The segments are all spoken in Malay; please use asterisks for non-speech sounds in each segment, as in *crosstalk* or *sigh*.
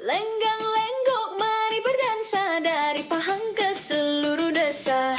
Lenggang lenggok mari berdansa dari Pahang ke seluruh desa.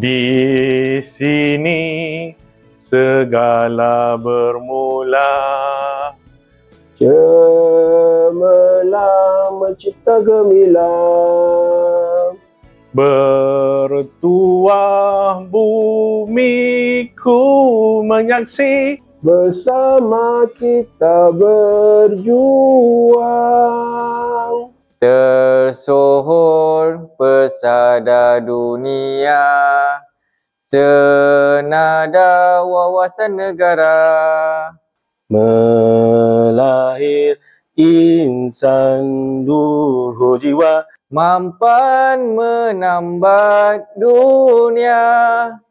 Di sini segala bermula. Cemerlang mencipta gemilang. Bertuah bumiku menyaksi. Bersama kita berjuang Tersohor pesada dunia Senada wawasan negara. Melahir insan luhur jiwa Mampan menambat dunia.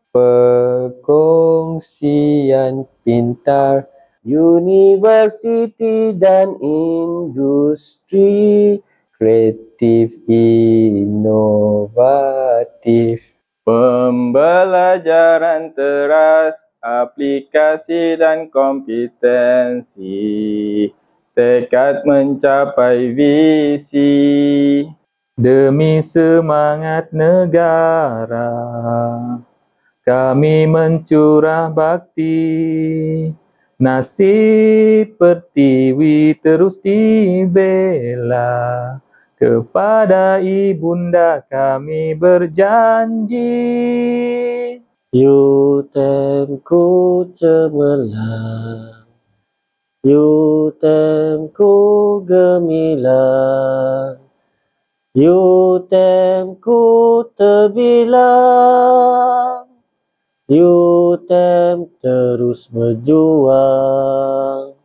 Perkongsian pintar Universiti dan industri Kreatif inovatif. Pembelajaran teras aplikasi dan kompetensi. Tekad mencapai visi. Demi semangat negara Kami mencurah bakti. Nasib pertiwi terus dibela Kepada ibunda kami berjanji. Yutemku cemerlang. Yutemku gemilang. Yutemku terbilang. Yutem terus berjuang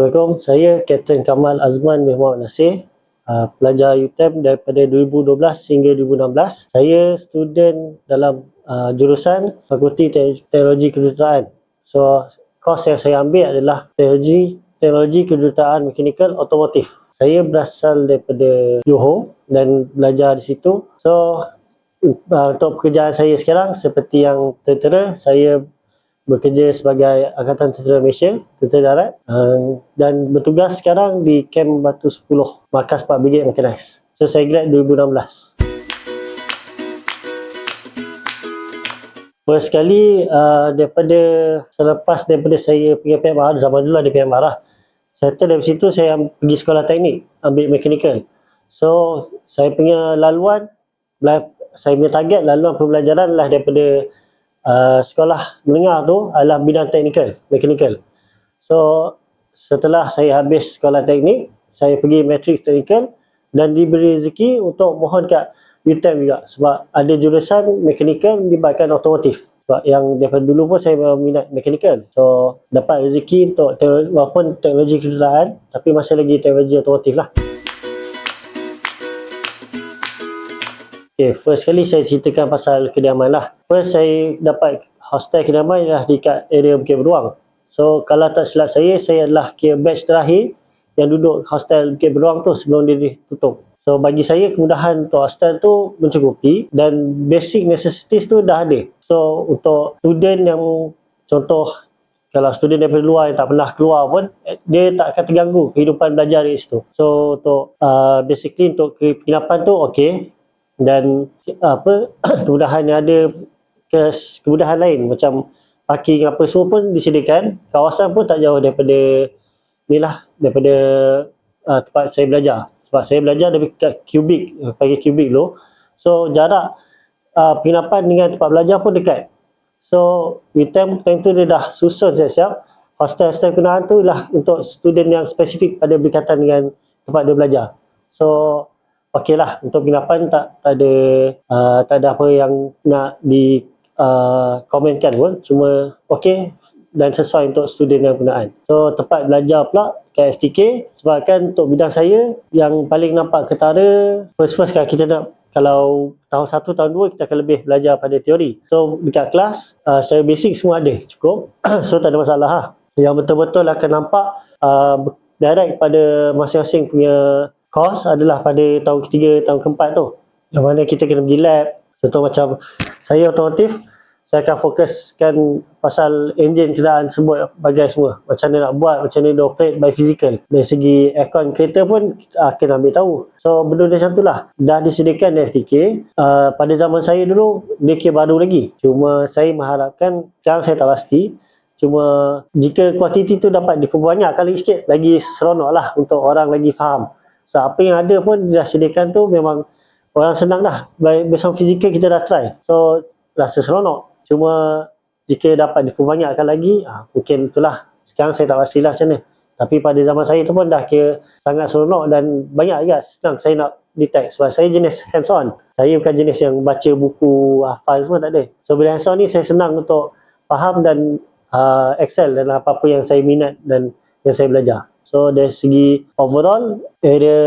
Assalamualaikum, saya Kapten Kamal Azman bin Muhammad Nasir, uh, pelajar UTEM daripada 2012 hingga 2016. Saya student dalam uh, jurusan Fakulti Te- Teknologi Kejuruteraan. So, course yang saya ambil adalah Teknologi Teknologi Kejuruteraan Mekanikal Otomotif. Saya berasal daripada Johor dan belajar di situ. So, uh, untuk pekerjaan saya sekarang seperti yang tentera, saya bekerja sebagai Angkatan Tentera Malaysia, Tentera Darat uh, dan bertugas sekarang di Kem Batu 10, Markas 4 Brigade Mechanized. So saya grad 2016. First sekali uh, daripada selepas daripada saya pergi PM Marah, zaman dulu ada PM Marah. Settle dari situ saya pergi sekolah teknik, ambil mechanical. So saya punya laluan, saya punya target laluan pembelajaran adalah daripada uh, sekolah menengah tu adalah bidang teknikal, mechanical. So setelah saya habis sekolah teknik, saya pergi matrix teknikal dan diberi rezeki untuk mohon kat UTM juga sebab ada jurusan mechanical melibatkan otomotif. Sebab yang daripada dulu pun saya minat mechanical. So dapat rezeki untuk te- walaupun teknologi kejuruteraan tapi masih lagi teknologi otomotif lah. Okay, first kali saya ceritakan pasal kediaman lah. First saya dapat hostel kediaman ialah dekat area Bukit Beruang. So kalau tak silap saya, saya adalah kira batch terakhir yang duduk hostel Bukit Beruang tu sebelum dia ditutup. So bagi saya kemudahan untuk hostel tu mencukupi dan basic necessities tu dah ada. So untuk student yang contoh kalau student daripada luar yang tak pernah keluar pun eh, dia tak akan terganggu kehidupan belajar di situ. So untuk uh, basically untuk penginapan tu okey dan apa *coughs* kemudahan yang ada ke kemudahan lain macam parking apa semua pun disediakan. Kawasan pun tak jauh daripada ni lah, daripada uh, tempat saya belajar. Sebab saya belajar dekat Cubic, uh, panggil Cubic dulu. So jarak uh, penginapan dengan tempat belajar pun dekat. So UTM time tu dia dah susun siap-siap. Hostel-hostel kenaan tu lah untuk student yang spesifik pada berkaitan dengan tempat dia belajar. So okey lah untuk penginapan tak tak ada uh, tak ada apa yang nak di uh, komenkan pun cuma okey dan sesuai untuk student yang penggunaan. So tempat belajar pula kat FTK sebabkan untuk bidang saya yang paling nampak ketara first first kalau kita nak kalau tahun satu tahun dua kita akan lebih belajar pada teori. So dekat kelas uh, saya basic semua ada cukup. *clears throat* so tak ada masalah lah. Yang betul-betul akan nampak uh, direct pada masing-masing punya course adalah pada tahun ketiga, tahun keempat tu. Yang mana kita kena pergi lab. Contoh macam saya otomotif, saya akan fokuskan pasal enjin kenderaan sebut bagai semua. Macam mana nak buat, macam mana dia operate by physical. Dari segi aircon kereta pun uh, kena ambil tahu. So benda dia macam tu lah. Dah disediakan di FTK. Uh, pada zaman saya dulu, kira baru lagi. Cuma saya mengharapkan, sekarang saya tak pasti. Cuma jika kuantiti tu dapat diperbanyakkan lagi sikit, lagi seronok lah untuk orang lagi faham. So apa yang ada pun dah sediakan tu memang orang senang dah. Based on physical kita dah try. So rasa seronok. Cuma jika dapat diperbanyakkan lagi, ah, mungkin itulah. Sekarang saya tak pastilah macam mana. Tapi pada zaman saya tu pun dah kira sangat seronok dan banyak juga senang saya nak detect. Sebab saya jenis hands on. Saya bukan jenis yang baca buku, hafal semua tak ada. So bila hands on ni saya senang untuk faham dan uh, excel dalam apa-apa yang saya minat dan yang saya belajar. So dari segi overall area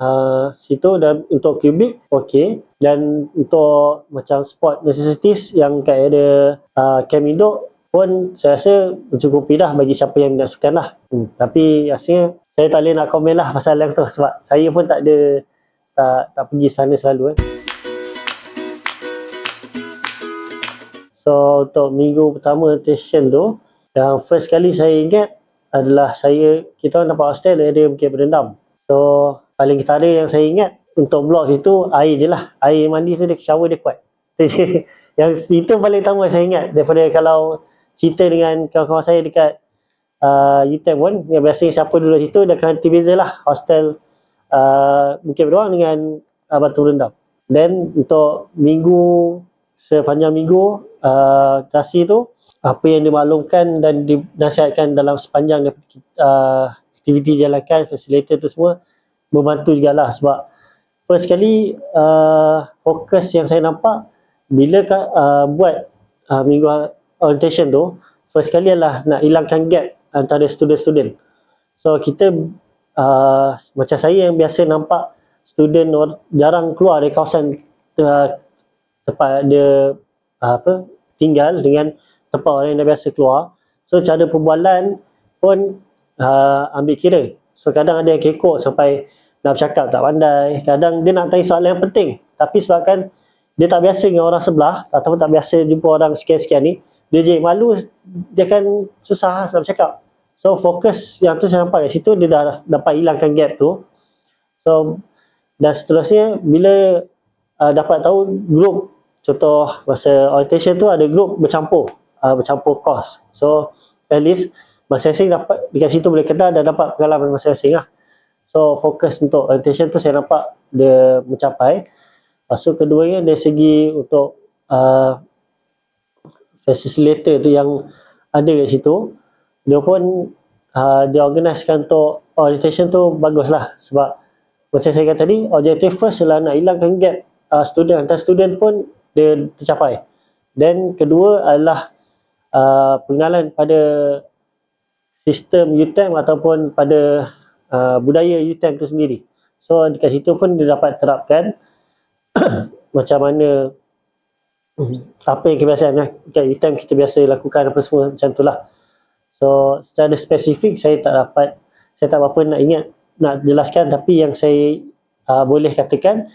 uh, situ dan untuk cubic okey dan untuk macam sport necessities yang kat area uh, camp induk pun saya rasa mencukupi dah bagi siapa yang nak sukan lah. Hmm. Tapi rasanya saya tak boleh nak komen lah pasal yang tu sebab saya pun tak ada tak, tak pergi sana selalu eh. So untuk minggu pertama session tu yang first kali saya ingat adalah saya kita dapat hostel area Bukit Berendam. So paling ketara yang saya ingat untuk blok situ air je lah. Air mandi tu dia shower dia kuat. *laughs* yang itu paling utama saya ingat daripada kalau cerita dengan kawan-kawan saya dekat uh, UTM pun yang biasanya siapa duduk situ dia akan nanti beza lah hostel uh, Bukit Beruang dengan uh, Batu Berendam. Dan untuk minggu sepanjang minggu uh, kasih tu apa yang dimaklumkan dan dinasihatkan dalam sepanjang uh, aktiviti jalankan facilitator tu semua membantu jugalah. Sebab first kali uh, fokus yang saya nampak bila uh, buat uh, minggu orientation tu first kali adalah nak hilangkan gap antara student-student. So kita uh, macam saya yang biasa nampak student jarang keluar dari kawasan uh, tempat dia uh, apa tinggal dengan tempat orang yang dah biasa keluar. So cara perbualan pun uh, ambil kira. So kadang ada yang kekok sampai nak bercakap tak pandai. Kadang dia nak tanya soalan yang penting. Tapi sebabkan dia tak biasa dengan orang sebelah ataupun tak biasa jumpa orang sekian-sekian ni, dia jadi malu, dia akan susah nak bercakap. So fokus yang tu saya nampak kat situ, dia dah dapat hilangkan gap tu. So dan seterusnya bila uh, dapat tahu grup contoh masa orientation tu ada grup bercampur uh, bercampur kos. So at least masing-masing dapat dekat situ boleh kenal dan dapat pengalaman masing-masing lah. So fokus untuk orientation tu saya nampak dia mencapai. Tu keduanya dari segi untuk uh, facilitator tu yang ada kat situ, dia pun uh, dia organisekan untuk orientation tu bagus lah. Sebab macam saya kata tadi, objektif first adalah nak hilangkan gap uh, student. Antara student pun dia tercapai. Dan kedua adalah uh, pengenalan pada sistem UTM ataupun pada uh, budaya UTM itu sendiri. So dekat situ pun dia dapat terapkan *coughs* macam mana *coughs* apa yang kebiasaan lah. Dekat UTM kita biasa lakukan apa semua macam tu lah. So secara spesifik saya tak dapat, saya tak apa nak ingat, nak jelaskan tapi yang saya uh, boleh katakan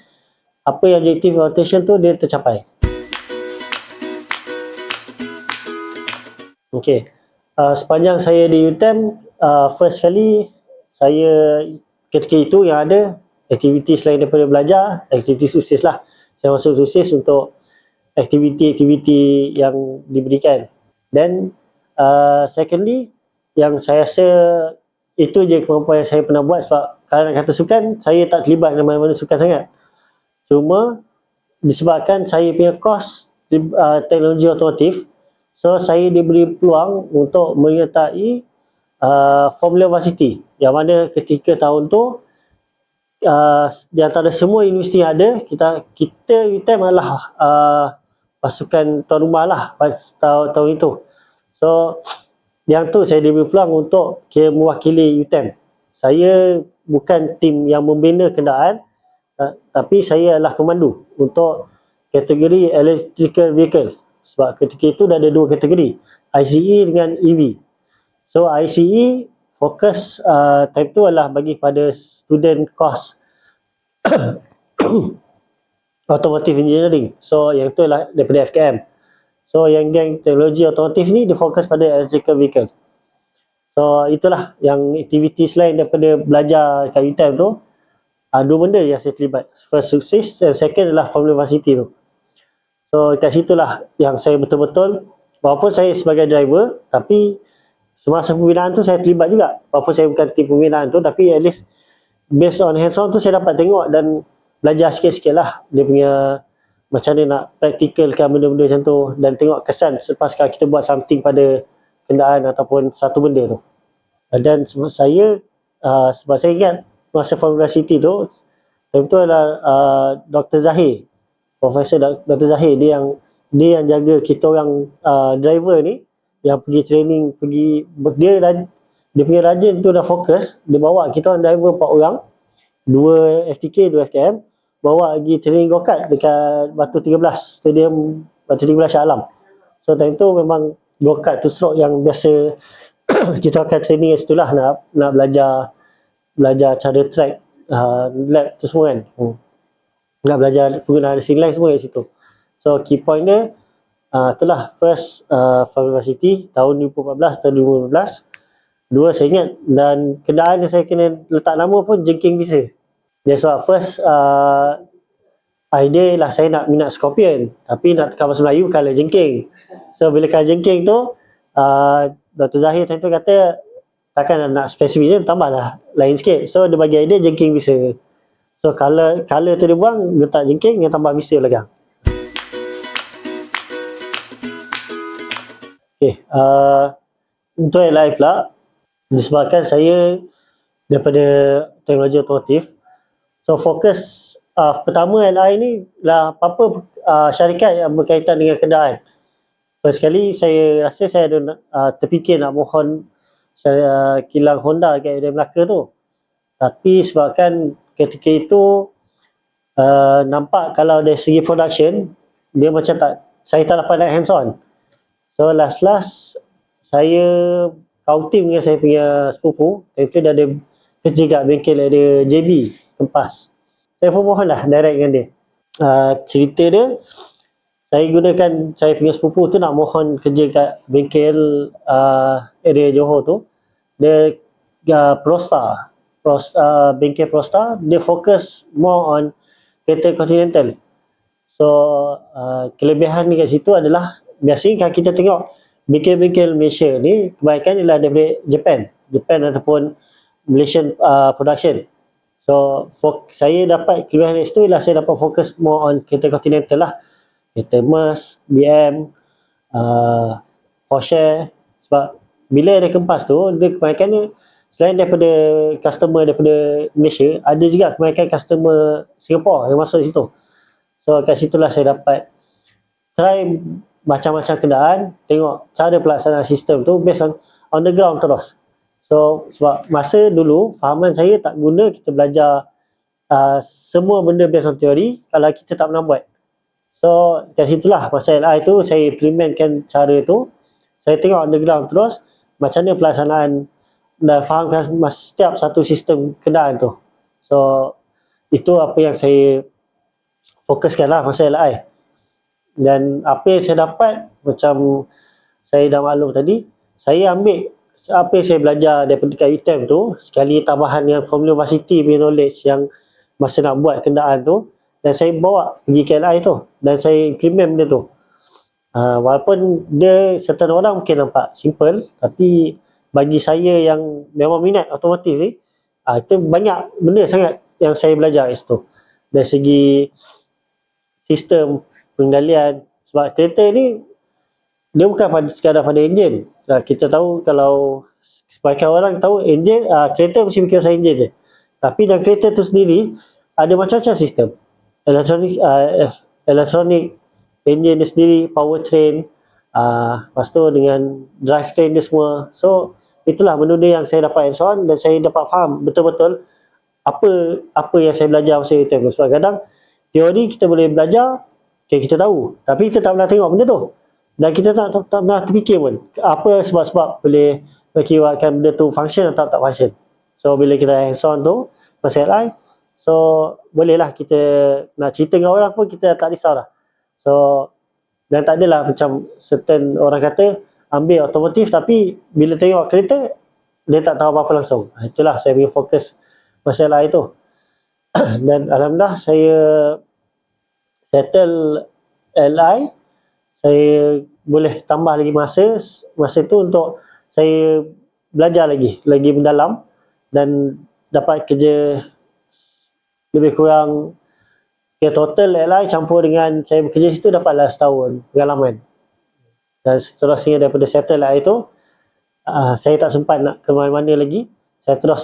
apa yang objektif rotation tu dia tercapai. Okey. Uh, sepanjang saya di UTM, uh, first kali saya ketika itu yang ada aktiviti selain daripada belajar, aktiviti sukses lah. Saya masuk sukses untuk aktiviti-aktiviti yang diberikan. Then uh, secondly yang saya rasa itu je kemampuan yang saya pernah buat sebab kalau nak kata sukan saya tak terlibat dengan mana-mana sukan sangat. Cuma disebabkan saya punya course uh, teknologi otomotif so saya diberi peluang untuk menyertai uh, Formula Varsity yang mana ketika tahun tu uh, di antara semua universiti yang ada kita kita UTM adalah uh, pasukan tuan rumah lah tahun, tahun itu. So yang tu saya diberi peluang untuk kira mewakili UTM saya bukan tim yang membina kenderaan uh, tapi saya adalah pemandu untuk kategori electrical vehicle sebab ketika itu dah ada dua kategori. ICE dengan EV so ICE fokus uh, time tu adalah bagi pada student course *coughs* automotive engineering. So yang tu adalah daripada FKM so yang yang teknologi automotive ni dia fokus pada electrical vehicle. So itulah yang aktiviti selain daripada belajar kat UTM tu. Uh, dua benda yang saya terlibat. First sukses dan second adalah Formula Varsity tu so kat situlah yang saya betul-betul walaupun saya sebagai driver tapi semasa pembinaan tu saya terlibat juga. Walaupun saya bukan tim pembinaan tu tapi at least based on hands on tu saya dapat tengok dan belajar sikit-sikit lah. Dia punya macam mana nak practicalkan benda-benda macam tu dan tengok kesan selepas kita buat something pada kenderaan ataupun satu benda tu. Dan sebab saya uh, sebab saya ingat masa Formula City tu time tu adalah uh, Dr. Zahir Profesor Dr. Zahir dia yang dia yang jaga kita orang uh, driver ni yang pergi training pergi dia dia punya rajin tu dah fokus dia bawa kita orang driver 4 orang dua FTK dua FKM bawa pergi training go-kart dekat Batu 13 stadium Batu 13 Shah Alam so time tu memang go-kart tu stroke yang biasa *coughs* kita akan training kat situ lah nak, nak belajar belajar cara track uh, lap tu semua kan hmm. Nak belajar penggunaan racing line semua kat situ. So key point dia uh, itulah first uh, Formula City tahun 2014 atau 2015 dua saya ingat dan kenderaan yang saya kena letak nama pun jengking bisa. Dia sebab first uh, idea lah saya nak minat Scorpion. Tapi nak tekan bahasa Melayu kalau jengking. So bila kalau jengking tu uh, Dr. Zahir tu kata takkan nak spesifik je tambah lah lain sikit. So dia bagi idea jengking bisa so color, color tu dia buang letak jengking dia tambah bisa lagi Okay, uh, untuk lain pula, disebabkan saya daripada teknologi otomotif, So fokus uh, pertama LI ni lah apa-apa uh, syarikat yang berkaitan dengan kenderaan. First kali saya rasa saya ada uh, terfikir nak mohon saya uh, kilang Honda kat area Melaka tu. Tapi sebabkan ketika itu uh, nampak kalau dari segi production dia macam tak saya tak dapat hands on. So last last saya kautim dengan saya punya sepupu. Itu dah ada kerja kat bengkel ada JB kempas. Saya pun mohon lah direct dengan dia. Uh, cerita dia, saya gunakan saya punya sepupu tu nak mohon kerja kat bengkel uh, area Johor tu. Dia uh, Prosta. Prosta uh, bengkel Prosta, dia fokus more on kereta Continental. So, uh, kelebihan ni kat situ adalah biasanya kalau kita tengok bengkel-bengkel Malaysia ni kebanyakan ialah daripada Japan. Japan ataupun Malaysian uh, production. So saya dapat kelebihan dari situ ialah saya dapat fokus more on kereta Continental lah. Kereta Merc, BM, uh, Porsche. Sebab bila ada kempas tu, dia kebanyakan ni selain daripada customer daripada Malaysia, ada juga kebanyakan customer Singapore yang masuk situ. So kat situlah saya dapat try macam-macam kenderaan, tengok cara pelaksanaan sistem tu based on on the ground terus. So sebab masa dulu fahaman saya tak guna kita belajar uh, semua benda based on teori kalau kita tak pernah buat. So dari situlah masa LI tu saya implementkan cara tu. Saya tengok underground terus macam mana pelaksanaan dan fahamkan setiap satu sistem kenderaan tu. So itu apa yang saya fokuskan lah masa LI. Dan apa yang saya dapat macam saya dah maklum tadi, saya ambil apa yang saya belajar daripada dekat UTM tu sekali tambahan yang Formula Varsity punya knowledge yang masa nak buat kenderaan tu dan saya bawa pergi KLI tu dan saya implement benda tu Uh, walaupun dia certain orang mungkin nampak simple tapi bagi saya yang memang minat otomotif ni uh, itu banyak benda sangat yang saya belajar kat situ. Dari segi sistem pengendalian sebab kereta ni dia bukan pada sekadar pada enjin uh, kita tahu kalau sebagian orang tahu enjin uh, kereta mesti fikir pasal enjin je. Tapi dalam kereta tu sendiri ada macam-macam sistem. Elektronik uh, elektronik enjin dia sendiri, powertrain, uh, lepas tu dengan drivetrain dia semua. So, itulah benda-benda yang saya dapat hands on dan saya dapat faham betul-betul apa apa yang saya belajar masa itu. Sebab kadang teori kita boleh belajar, okay, kita tahu. Tapi kita tak pernah tengok benda tu. Dan kita tak, tak, tak pernah terfikir pun apa sebab-sebab boleh mengakibatkan benda tu function atau tak function. So, bila kita hands on tu, pasal AI, so bolehlah kita nak cerita dengan orang pun kita tak risau lah. So dan tak adalah macam certain orang kata ambil otomotif tapi bila tengok kereta dia tak tahu apa-apa langsung. Ha, itulah saya punya fokus masalah itu. *clears throat* dan alhamdulillah saya settle LI saya boleh tambah lagi masa masa itu untuk saya belajar lagi lagi mendalam dan dapat kerja lebih kurang Ya total LI campur dengan saya bekerja situ dapatlah setahun pengalaman. Dan seterusnya daripada settle LI itu, uh, saya tak sempat nak ke mana-mana lagi. Saya terus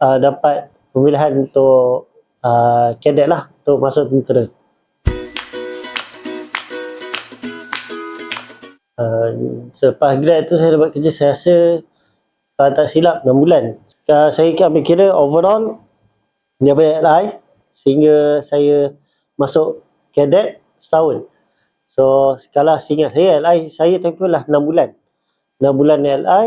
uh, dapat pemilihan untuk uh, cadet lah, untuk masuk tentera. Uh, selepas grad tu saya dapat kerja, saya rasa kalau tak silap 6 bulan. Uh, saya ambil kira overall, daripada LI, sehingga saya masuk cadet setahun. So, kalau ingat saya, LI saya tempoh lah 6 bulan. 6 bulan LI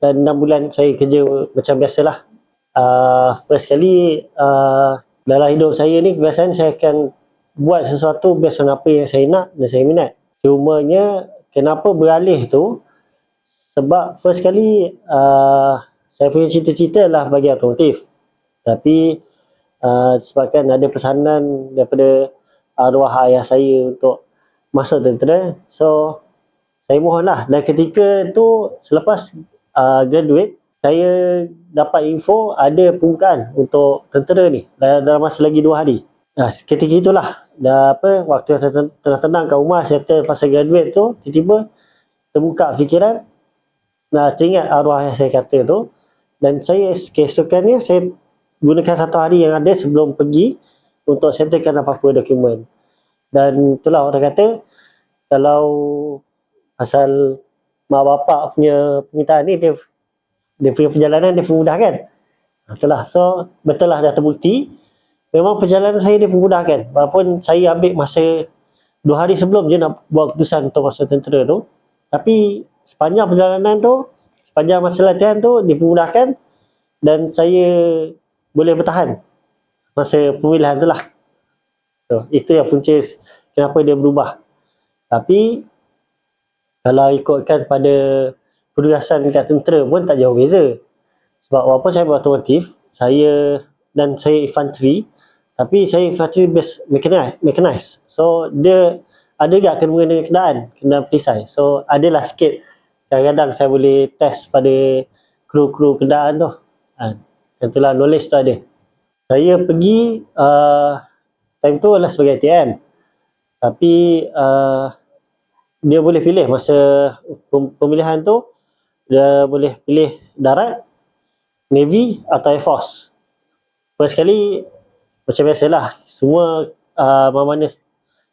dan 6 bulan saya kerja macam biasalah. Uh, first kali uh, dalam hidup saya ni, biasanya saya akan buat sesuatu biasa apa yang saya nak dan saya minat. Cumanya, kenapa beralih tu? Sebab first kali uh, saya punya cita-cita lah bagi otomotif. Tapi uh, sebabkan ada pesanan daripada arwah ayah saya untuk masuk tentera. So, saya mohonlah. Dan ketika tu, selepas uh, graduate, saya dapat info ada pembukaan untuk tentera ni dalam, dalam masa lagi dua hari. Nah, ketika itulah, dah apa, waktu tengah tenang kat rumah, settle pasal graduate tu, tiba-tiba terbuka fikiran, nah, teringat arwah yang saya kata tu, dan saya keesokannya, saya gunakan satu hari yang ada sebelum pergi untuk settlekan apa-apa dokumen. Dan itulah orang kata kalau asal mak bapak punya permintaan ni dia dia punya perjalanan dia memudahkan. Itulah. So betul lah dah terbukti memang perjalanan saya dia memudahkan. Walaupun saya ambil masa dua hari sebelum je nak buat keputusan untuk masuk tentera tu. Tapi sepanjang perjalanan tu, sepanjang masa latihan tu dipermudahkan dan saya boleh bertahan masa pemilihan tu lah. So, itu yang punca kenapa dia berubah. Tapi kalau ikutkan pada penugasan dekat tentera pun tak jauh beza. Sebab walaupun saya otomotif, saya dan saya infantry, tapi saya infantry base mechanized. mechanized. So dia ada juga kena mengenai kenderaan, kenderaan perisai. So adalah sikit kadang-kadang saya boleh test pada kru-kru kenderaan tu. Ha, itulah knowledge tu ada. Saya pergi uh, time tu adalah sebagai TM. Tapi uh, dia boleh pilih masa pemilihan tu dia boleh pilih darat, navy atau air force. First sekali macam biasalah semua uh, mana-mana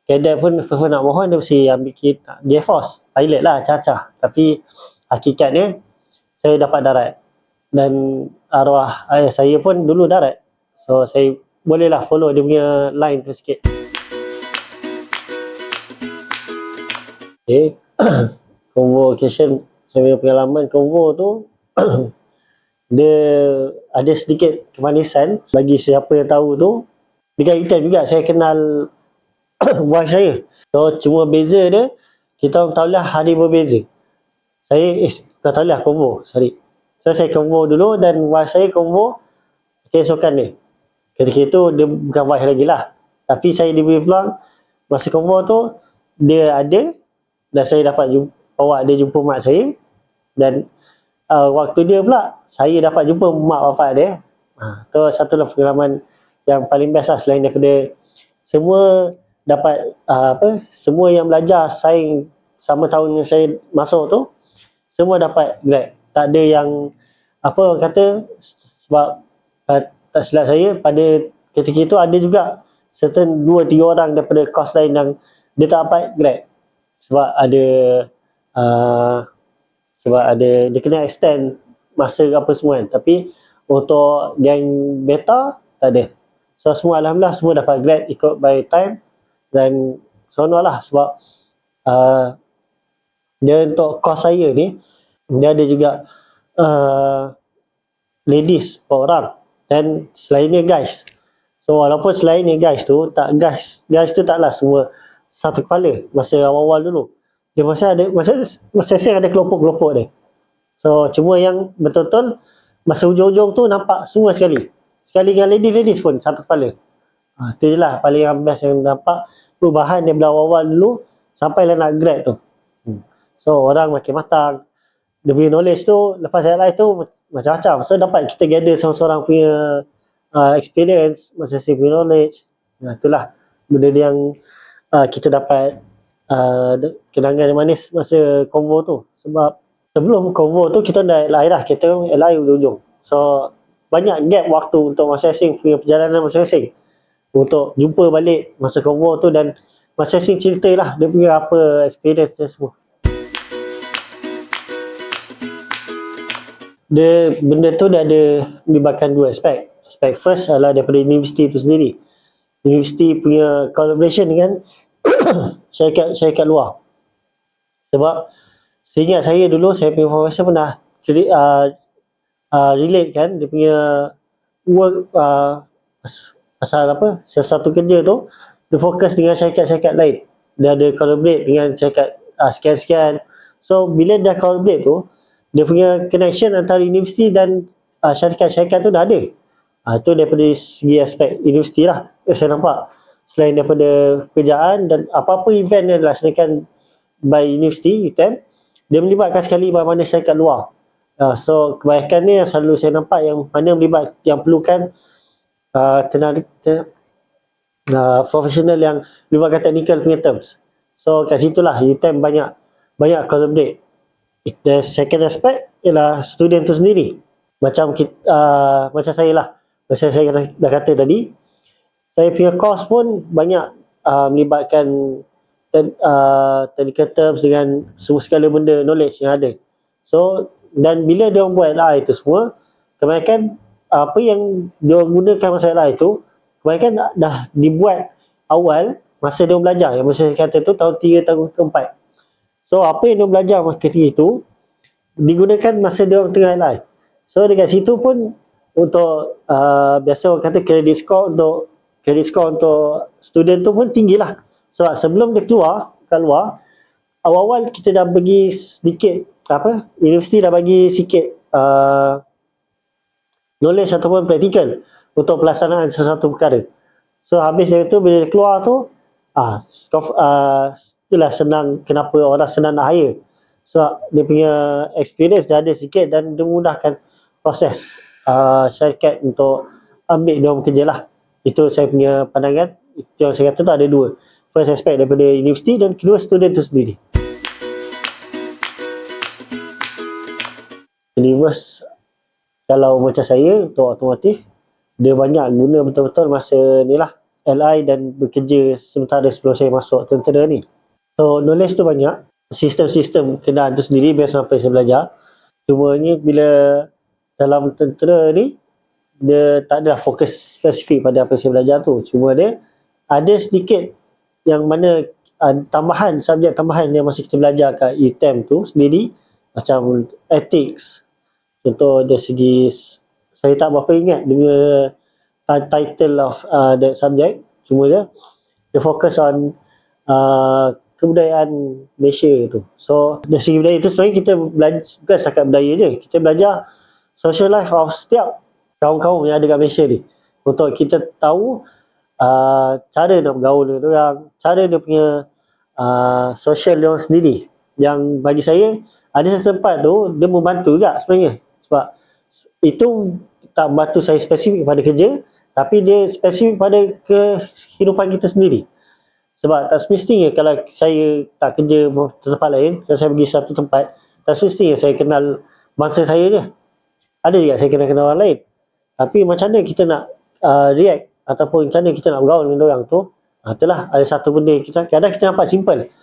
cadet pun first nak mohon dia mesti ambil kita di air force. Pilot lah caca. Tapi hakikatnya saya dapat darat. Dan arwah ayah saya pun dulu darat. So saya bolehlah follow dia punya line tu sikit. *clears throat* Okay. Convocation, saya punya pengalaman convo tu *clears throat* dia ada sedikit kemanisan bagi siapa yang tahu tu dekat kita juga saya kenal *clears throat* wife saya so cuma beza dia kita tahu lah hari berbeza saya eh tak tahu lah convo sorry so saya convo dulu dan wife saya convo keesokan ni ketika itu dia bukan wife lagi lah. Tapi saya diberi peluang masa convo tu dia ada dan saya dapat jumpa, bawa dia jumpa mak saya dan uh, waktu dia pula saya dapat jumpa mak bapak dia. Ha, tu satu lah pengalaman yang paling best lah selain daripada semua dapat uh, apa semua yang belajar saing sama tahun yang saya masuk tu semua dapat grade tak ada yang apa orang kata sebab uh, tak silap saya pada ketika itu ada juga certain dua tiga orang daripada kos lain yang dia tak dapat grade sebab ada uh, sebab ada dia kena extend masa apa semua kan. Tapi untuk yang beta tak ada. So semua Alhamdulillah semua dapat grade ikut by time. Dan seronok lah sebab uh, dia untuk kos saya ni dia ada juga uh, ladies orang dan selainnya guys. So walaupun selainnya guys tu tak guys guys tu taklah semua satu kepala. Masa awal-awal dulu. Dia masa ada masa masa saya ada kelompok-kelompok dia. So cuma yang betul-betul masa hujung-hujung tu nampak semua sekali. Sekali dengan lady-ladies pun satu kepala. Ha, tu je lah paling best yang nampak. Perubahan daripada awal-awal dulu sampai lah nak grad tu. Hmm. so orang makin matang. Dia punya knowledge tu lepas saya live tu macam-macam. So dapat kita gather seorang-seorang punya uh, experience masing-masing punya knowledge. Nah, itulah benda yang uh, kita dapat uh, kenangan yang manis masa convo tu. Sebab sebelum convo tu kita dah LI dah kita LI ujung-ujung. So banyak gap waktu untuk masing-masing punya perjalanan masing-masing. Untuk jumpa balik masa convo tu dan masing-masing cerita lah dia punya apa experience dia semua dia benda tu dia ada melibatkan dua aspek. Aspek first adalah daripada universiti itu sendiri. Universiti punya collaboration dengan *coughs* syarikat-syarikat luar. Sebab seingat saya dulu saya punya profesor pernah uh, uh, relate kan dia punya work uh, pasal apa sesuatu kerja tu dia fokus dengan syarikat-syarikat lain. Dia ada collaborate dengan syarikat uh, sekian-sekian. So bila dia collaborate tu dia punya connection antara universiti dan uh, syarikat-syarikat tu dah ada. Uh, tu daripada segi aspek universiti lah. Eh, saya nampak. Selain daripada kerjaan dan apa-apa event yang dilaksanakan by universiti, UTM, dia melibatkan sekali mana syarikat luar. Uh, so kebanyakan ni yang selalu saya nampak yang mana melibat yang perlukan uh, tenaga ten, uh, profesional yang melibatkan technical punya terms. So kat situlah UTM banyak banyak collaborate the second aspect ialah student tu sendiri. Macam kita, uh, macam saya lah. Macam saya dah, kata tadi, saya punya course pun banyak uh, melibatkan uh, technical terms dengan semua segala benda knowledge yang ada. So, dan bila dia buat lah itu semua, kebanyakan apa yang dia gunakan masa lah itu, kebanyakan dah dibuat awal masa dia belajar. Yang masa saya kata tu tahun 3, tahun keempat. So apa yang dia belajar ketika itu digunakan masa dia tengah live. So dekat situ pun untuk uh, biasa orang kata credit score untuk credit score untuk student tu pun tinggi lah. Sebab sebelum dia keluar kat luar awal-awal kita dah bagi sedikit apa universiti dah bagi sikit uh, knowledge ataupun practical untuk pelaksanaan sesuatu perkara. So habis dari tu bila dia keluar tu ah uh, itulah senang kenapa orang senang nak hire. Sebab dia punya experience dah ada sikit dan dia mudahkan proses uh, syarikat untuk ambil dia orang kerja lah. Itu saya punya pandangan. Itu yang saya kata tu ada dua. First aspect daripada universiti dan kedua student tu sendiri. Universe kalau macam saya untuk otomotif dia banyak guna betul-betul masa ni lah. LI dan bekerja sementara sebelum saya masuk tentera ni So knowledge tu banyak. Sistem-sistem kenderaan tu sendiri biasa sampai saya belajar. Cuma ni bila dalam tentera ni dia tak ada fokus spesifik pada apa saya belajar tu. Cuma dia ada sedikit yang mana uh, tambahan, subjek tambahan yang masih kita belajar kat UTM tu sendiri macam ethics. Contoh dari segi saya tak berapa ingat dengan title of uh, that subject. Cuma dia dia fokus on uh, kebudayaan Malaysia tu. So dari segi budaya itu sebenarnya kita belajar bukan setakat budaya je. Kita belajar social life of setiap kaum-kaum yang ada kat Malaysia ni. Untuk kita tahu uh, cara nak bergaul dengan orang, cara dia punya uh, sosial dia sendiri yang bagi saya ada satu tempat tu dia membantu juga sebenarnya sebab itu tak membantu saya spesifik pada kerja tapi dia spesifik pada kehidupan kita sendiri sebab tak semestinya kalau saya tak kerja tempat lain kalau saya pergi satu tempat tak semestinya saya kenal bangsa saya je. Ada juga saya kenal-kenal orang lain. Tapi macam mana kita nak uh, react ataupun macam mana kita nak bergaul dengan orang tu uh, itulah ada satu benda kita kadang kita nampak simple.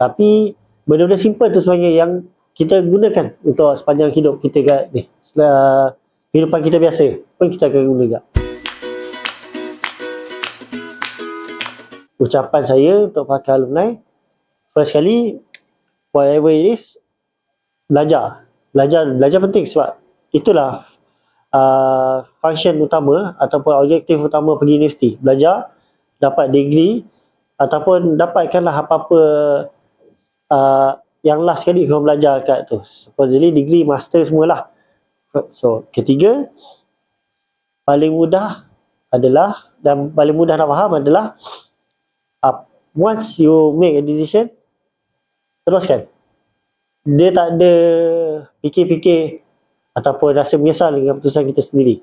Tapi benda-benda simple tu sebenarnya yang kita gunakan untuk sepanjang hidup kita kat ni setelah kehidupan kita biasa pun kita akan guna juga ucapan saya untuk pakai alumni first kali whatever it is belajar. Belajar belajar penting sebab itulah uh, function utama ataupun objektif utama pergi universiti. Belajar dapat degree ataupun dapatkanlah apa-apa uh, yang last sekali kau belajar kat tu. Supposedly degree master semualah. So ketiga paling mudah adalah dan paling mudah nak faham adalah once you make a decision teruskan. Dia tak ada fikir-fikir ataupun rasa menyesal dengan keputusan kita sendiri.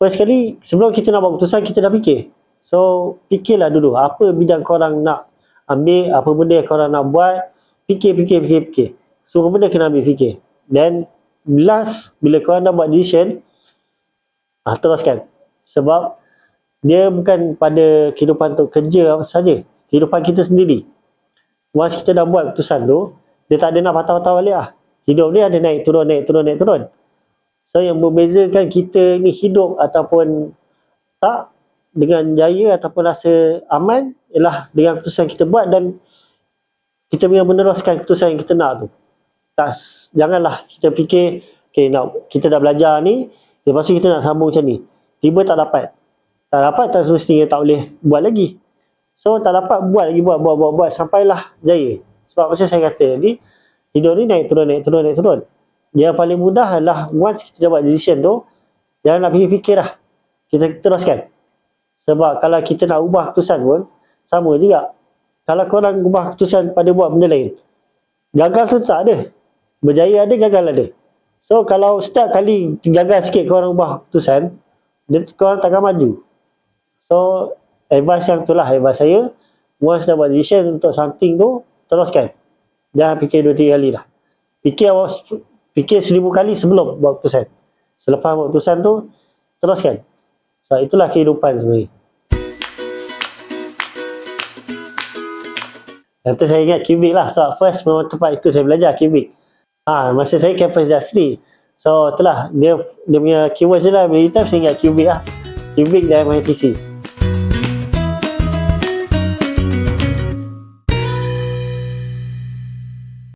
First sekali sebelum kita nak buat keputusan kita dah fikir. So fikirlah dulu apa bidang korang nak ambil apa benda yang korang nak buat fikir fikir fikir fikir. Semua benda kena ambil fikir. Then last bila korang dah buat decision ah, teruskan. Sebab dia bukan pada kehidupan tu kerja apa saja kehidupan kita sendiri once kita dah buat keputusan tu dia tak ada nak patah-patah balik lah hidup ni ada naik turun naik turun naik turun so yang membezakan kita ni hidup ataupun tak dengan jaya ataupun rasa aman ialah dengan keputusan kita buat dan kita punya meneruskan keputusan yang kita nak tu. Tak, janganlah kita fikir, okay, nak, kita dah belajar ni, lepas tu kita nak sambung macam ni. Tiba tak dapat. Tak dapat, tak semestinya tak boleh buat lagi. So, tak dapat, buat lagi, buat, buat, buat, buat, sampailah jaya. Sebab macam saya kata tadi, hidup ni naik turun, naik turun, naik turun. Yang paling mudah adalah, once kita dah buat decision tu, jangan nak fikir-fikir lah. Kita teruskan. Sebab kalau kita nak ubah keputusan pun, sama juga. Kalau korang ubah keputusan pada buat benda lain, gagal tu tak ada. Berjaya ada, gagal ada. So, kalau setiap kali gagal sikit korang ubah keputusan, dia, korang takkan maju. So, advice yang itulah advice saya. Once dah buat decision untuk something tu, teruskan. Jangan fikir dua tiga kali lah. Fikir awak fikir seribu kali sebelum buat keputusan. Selepas buat keputusan tu, teruskan. So, itulah kehidupan sebenarnya. Nanti saya ingat cubic lah. So, first memang tempat itu saya belajar cubic. Ha, masa saya campus industry. So, itulah. Dia, dia punya keyword je lah. Bila saya ingat cubic lah. Cubic dan MITC.